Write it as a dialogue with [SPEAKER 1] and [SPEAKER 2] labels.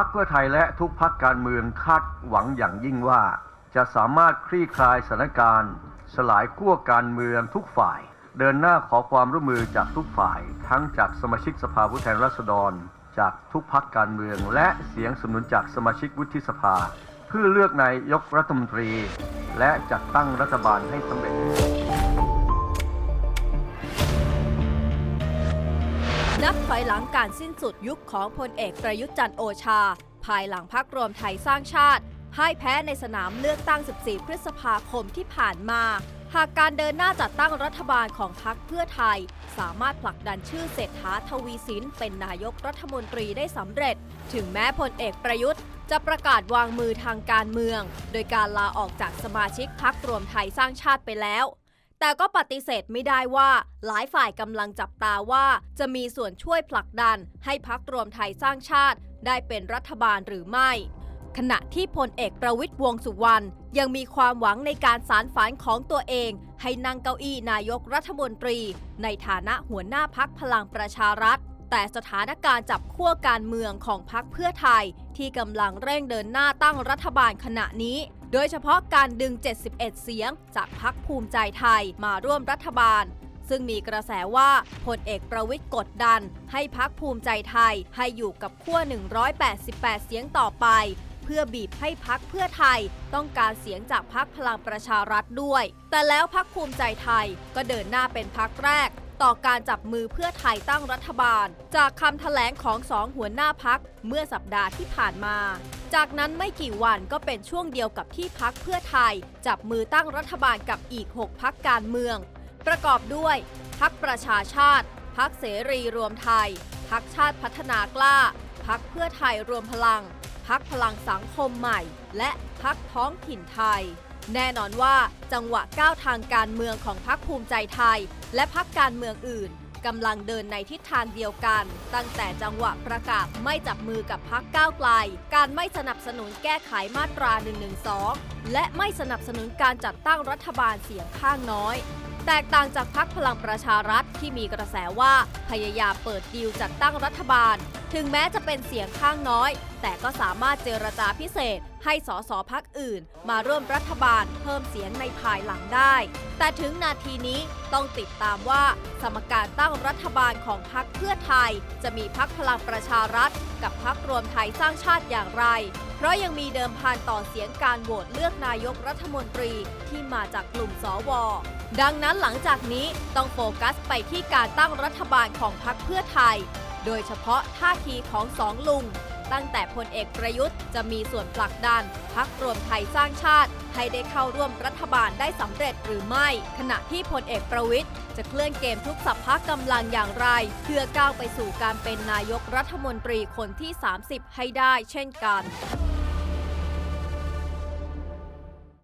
[SPEAKER 1] พักเพื่อไทยและทุกพักการเมืองคาดหวังอย่างยิ่งว่า จะสามารถคลี่คลายสถานการณ์ สลายขั้วการเมืองทุกฝ่าย เดินหน้าขอความร่วมมือจากทุกฝ่าย ทั้งจากสมาชิกสภาผู้แทนราษฎร จากทุกพักการเมือง และเสียงสนับสนุนจากสมาชิกวุฒิสภา เพื่อเลือกนายกรัฐมนตรี และจัดตั้งรัฐบาลให้สำเร็จ
[SPEAKER 2] นับถอยหลังการสิ้นสุดยุคของพลเอกประยุทธ์จันทร์โอชา ภายหลังพักรวมไทยสร้างชาติพ่ายแพ้ในสนามเลือกตั้ง 14 พฤษภาคมที่ผ่านมา หากการเดินหน้าจัดตั้งรัฐบาลของพักเพื่อไทย สามารถผลักดันชื่อเศรษฐาทวีสินเป็นนายกรัฐมนตรีได้สำเร็จ ถึงแม้พลเอกประยุทธ์จะประกาศวางมือทางการเมือง โดยการลาออกจากสมาชิกพักรวมไทยสร้างชาติไปแล้ว แต่ก็ปฏิเสธไม่ได้ว่าหลายฝ่ายกำลังจับตาว่าจะมีส่วนช่วยผลักดันให้พักรวมไทยสร้างชาติ ได้เป็นรัฐบาลหรือไม่ ขณะที่พลเอกประวิทย์วงสุวรรณยังมีความหวังในการสารฝันของตัวเอง ให้นั่งเก้าอี้นายกรัฐมนตรี ในฐานะหัวหน้าพักพลังประชารัฐ แต่สถานการณ์จับขั้วการเมืองของพักเพื่อไทย ที่กำลังเร่งเดินหน้าตั้งรัฐบาลขณะนี้ โดยเฉพาะการดึง 71 เสียง จากพักภูมิใจไทยมาร่วมรัฐบาล ซึ่งมีกระแสว่าพลเอกประวิทย์กดดัน ให้พักภูมิใจไทยให้อยู่กับขั้ว 188 เสียงต่อไป เพื่อบีบให้พักเพื่อไทยต้องการเสียงจากพักพลังประชารัฐด้วย แต่แล้วพักภูมิใจไทยก็เดินหน้าเป็นพักแรก ต่อการจับมือเพื่อไทยตั้งรัฐบาล จากคำแถลงของสองหัวหน้าพักเมื่อสัปดาห์ที่ผ่านมา จากนั้นไม่กี่วันก็เป็นช่วงเดียวกับที่พักเพื่อไทย จับมือตั้งรัฐบาลกับอีก 6 พักการเมือง ประกอบด้วยพักประชาชาติ พักเสรีรวมไทย พักชาติพัฒนากล้า พักเพื่อไทยรวมพลัง พักพลังสังคมใหม่ และพักท้องถิ่นไทย แน่นอนว่าจังหวะก้าวทางการเมืองของพักภูมิใจไทย และพักการเมืองอื่นกำลังเดินในทิศทางเดียวกัน ตั้งแต่จังหวะประกาศไม่จับมือกับพักก้าวไกล การไม่สนับสนุนแก้ไขมาตรา 112 และไม่สนับสนุนการจัดตั้งรัฐบาลเสียงข้างน้อย แตกต่างจากพักพลังประชารัฐที่มีกระแสว่าพยายามเปิดดีลจัดตั้งรัฐบาล ถึงแม้จะเป็นเสียงข้างน้อย แต่ก็สามารถเจรจาพิเศษ ให้สสพักอื่น มาร่วมรัฐบาลเพิ่มเสียงในภายหลังได้ แต่ถึงนาทีนี้ต้องติดตามว่า สมการตั้งรัฐบาลของพักเพื่อไทย จะมีพักพลังประชารัฐ กับพักรวมไทยสร้างชาติอย่างไร เพราะยังมีเดิมพันต่อเสียงการโหวตเลือกนายกรัฐมนตรีที่มาจากกลุ่มสว ดังนั้นหลังจากนี้ต้องโฟกัสไปที่การตั้งรัฐบาลของพรรคเพื่อไทย โดยเฉพาะท่าทีของสองลุง ตั้งแต่พลเอกประยุทธ์จะมีส่วนผลักดันพักรวมไทยสร้างชาติ ให้ได้เข้าร่วมรัฐบาลได้สำเร็จหรือไม่ ขณะที่พลเอกประวิทย์จะเคลื่อนเกมทุกสัพพะกำลังอย่างไร เพื่อก้าวไปสู่การเป็นนายกรัฐมนตรีคนที่ 30 ให้ได้เช่นกัน